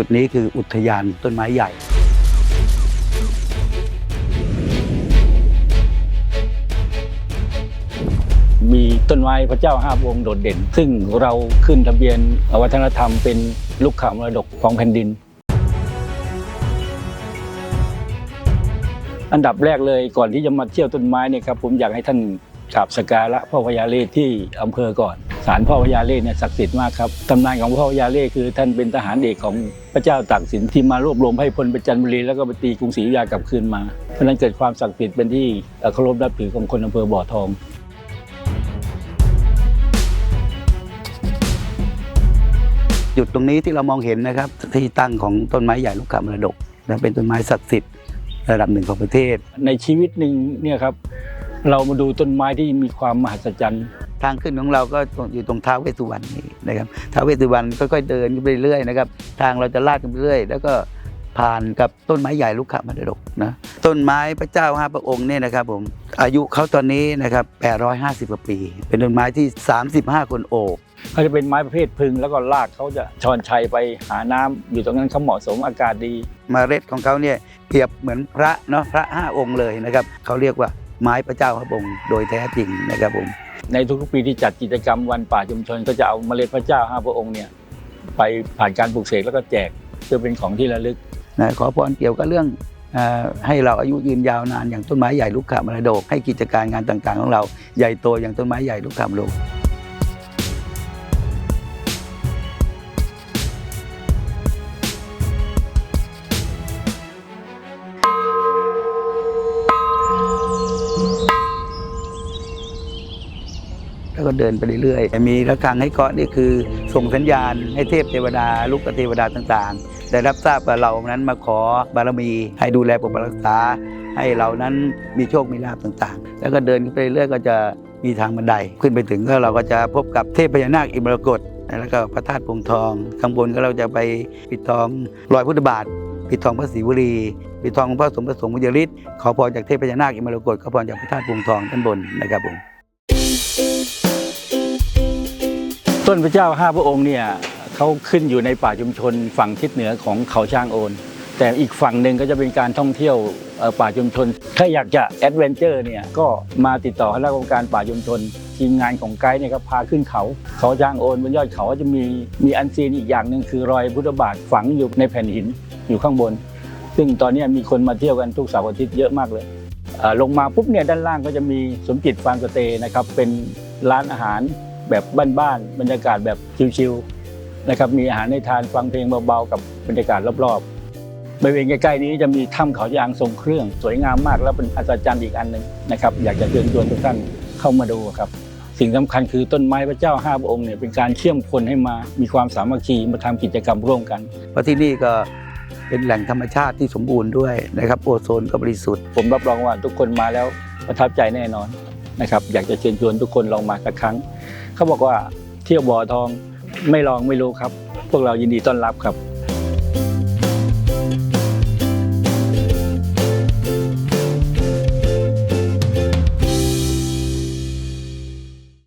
จุดนี้คืออุทยานต้นไม้ใหญ่ มีต้นไม้พระเจ้าห้าพระองค์โดดเด่น ซึ่งเราขึ้นทะเบียนวัฒนธรรมเป็นลูกขามรดกของแผ่นดิน อันดับแรกเลยก่อนที่จะมาเที่ยวต้นไม้เนี่ยครับผมอยากให้ท่านกราบสกการะพ่อพญาเลที่อำเภอก่อน ศาลพ่อพญาเลเนี่ยศักดิ์สิทธิ์มากครับตำนานของพ่อพญาเลคือท่านเป็นทหารเอกของพระเจ้าตากสินที่มารวบรวมให้พลไปจันทบุรีแล้วก็ไปตีกรุงศรีอยุธยากลับคืนมา เพราะฉะนั้นเกิดความศักดิ์สิทธิ์เป็นที่เอ่อเคารพนับถือของคนอำเภอบ่อทองจุดตรงนี้ที่เรามองเห็นนะครับที่ตั้งของต้นไม้ใหญ่ลูกขามรดกและเป็นต้นไม้ศักดิ์สิทธิ์ระดับหนึ่งของประเทศ ในชีวิตหนึ่งเนี่ยครับเรามาดูต้นไม้ที่มีความมหัศจรรย์ ทางขึ้นของเราก็อยู่ตรงท้าวเวสสุวรรณนี่นะครับท้าวเวสสุวรรณค่อยๆเดินไปเรื่อยๆนะครับทางเราจะลาดขึ้นไปเรื่อยแล้วก็ผ่านกับต้นไม้ใหญ่ลูกขามรดกนะต้นไม้พระเจ้าห้าพระองค์เนี่ยนะครับผมอายุเขาตอนนี้นะครับ850กว่าปี เป็นต้นไม้ที่ 35 คนโอบเขาจะเป็นไม้ประเภทพึง แล้วก็รากเขาจะชอนชัยไปหาน้ำอยู่ตรงนั้นเขาเหมาะสมอากาศดีเมาเร็ดของเขาเนี่ยเปรียบเหมือนพระเนาะพระห้าองค์เลยนะครับเขาเรียกว่าไม้พระเจ้าพระองค์โดยแท้จริงนะครับผม ในทุกๆปีที่จัดกิจกรรมวันป่าชุมชน ก็จะเอาเมล็ดพระเจ้าห้าพระองค์เนี่ยไปผ่านการปลูกเสกแล้วก็แจกเพื่อเป็นของที่ระลึกนะขอพรเกี่ยวกับเรื่องอให้เราอายุยืนยาวนานอย่างต้นไม้ใหญ่ลูกขามรดกให้กิจการงานต่างๆ ของเราใหญ่โตอย่างต้นไม้ใหญ่ลูกขามรดก ก็เดินไปเรื่อยๆ มีระฆังให้เคาะนี่คือส่งสัญญาณให้เทพเทวดาลูกเทวดาต่างๆ ได้รับทราบว่าเรานั้นมาขอบารมี ให้ดูแลปกปักรักษา ให้เรานั้นมีโชคมีลาภต่างๆ แล้วก็เดินไปเรื่อยก็จะมีทางบันได ขึ้นไปถึงก็เราก็จะพบกับเทพพญานาคอิมรกตแล้วก็พระธาตุพงทอง ข้างบนก็เราจะไปปิดทองรอยพุทธบาทปิดทองพระศรีวลีปิดทองพระสมเด็จพระสงฆ์มุจลิศขอพรจากเทพพญานาคอิมรกตขอพรจากพระธาตุพงทองด้านบนนะครับผม ต้นพระเจ้าห้าพระองค์เนี่ยเขาขึ้นอยู่ในป่าชุมชนฝั่งทิศเหนือของเขาช้างโอน แต่อีกฝั่งหนึ่งก็จะเป็นการท่องเที่ยวป่าชุมชน ถ้าอยากจะแอดเวนเจอร์เนี่ยก็มาติดต่อคณะกรรมการป่าชุมชนทีมงานของไกด์เนี่ยครับพาขึ้นเขา เขาช้างโอนบนยอดเขาจะมีมีอันซีนอีกอย่างหนึ่งคือรอยพุทธบาทฝังอยู่ในแผ่นหินอยู่ข้างบน ซึ่งตอนนี้มีคนมาเที่ยวกันทุกเสาร์อาทิตย์เยอะมากเลยลงมาปุ๊บเนี่ยด้านล่างก็จะมีสมจิตฟาร์มสเตย์นะครับเป็นร้านอาหาร แบบบ้านๆบรรยากาศแบบชิลๆนะครับมีอาหารให้ทานฟังเพลงเบาๆ กับบรรยากาศรอบๆบริเวณใกล้ๆนี้จะมีถ้ำเขายางทรงเครื่อง สวยงามมากแล้วเป็นอัศจรรย์อีกอันหนึ่งนะครับอยากจะเชิญชวนทุกท่านเข้ามาดูครับสิ่งสำคัญคือต้นไม้พระเจ้าห้าพระองค์เนี่ยเป็นการเชื่อมคนให้มามีความสามัคคีมาทำกิจกรรมร่วมกัน เพราะที่นี่ก็เป็นแหล่งธรรมชาติที่สมบูรณ์ด้วยนะครับโอโซนก็บริสุทธิ์ ผมรับรองว่าทุกคนมาแล้วประทับใจแน่นอนนะครับอยากจะเชิญชวนทุกคนลองมาสักครั้ง เขาบอกว่าเที่ยวบ่อทองไม่ลองไม่รู้ครับ พวกเรายินดีต้อนรับครับ